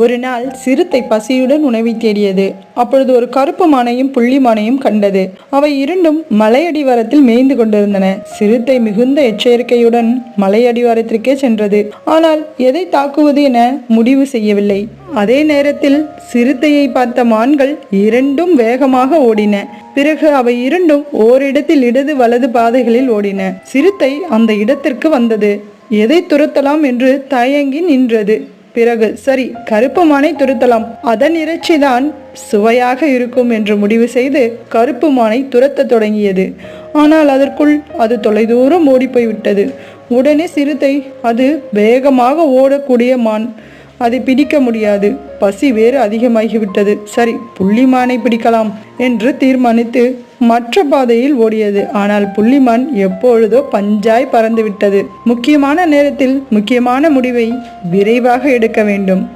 ஒரு நாள் சிறுத்தை பசியுடன் உணவை தேடியது. அப்பொழுது ஒரு கருப்பு மானையும் புள்ளி மானையும் கண்டது. அவை இரண்டும் மலையடிவாரத்தில் மேய்ந்து கொண்டிருந்தன. சிறுத்தை மிகுந்த எச்சரிக்கையுடன் மலையடிவாரத்திற்கே சென்றது. ஆனால் எதை தாக்குவது என முடிவு செய்யவில்லை. அதே நேரத்தில் சிறுத்தையை பார்த்த மான்கள் இரண்டும் வேகமாக ஓடின. பிறகு அவை இரண்டும் ஓரிடத்தில் இடது வலது பாதைகளில் ஓடின. சிறுத்தை அந்த இடத்திற்கு வந்தது. எதை துரத்தலாம் என்று தயங்கி நின்றது. பிறகு சரி கருப்பு மானை துரத்தலாம். அதன் இறைச்சிதான் சுவையாக இருக்கும் என்று முடிவு செய்து கருப்பு மானை துரத்த தொடங்கியது. ஆனால் அதற்குள் அது தொலைதூரம் ஓடிப்போய் விட்டது உடனே சிறுத்தை அது வேகமாக ஓடக்கூடிய மான். அதை பிடிக்க முடியாது. பசி வேறு அதிகமாகிவிட்டது. சரி புள்ளிமானை பிடிக்கலாம். என்று தீர்மானித்து மற்ற பாதையில் ஓடியது. ஆனால் புள்ளிமான் எப்பொழுதோ பஞ்சாய் பறந்துவிட்டது. முக்கியமான நேரத்தில் முக்கியமான முடிவை விரைவாக எடுக்க வேண்டும்.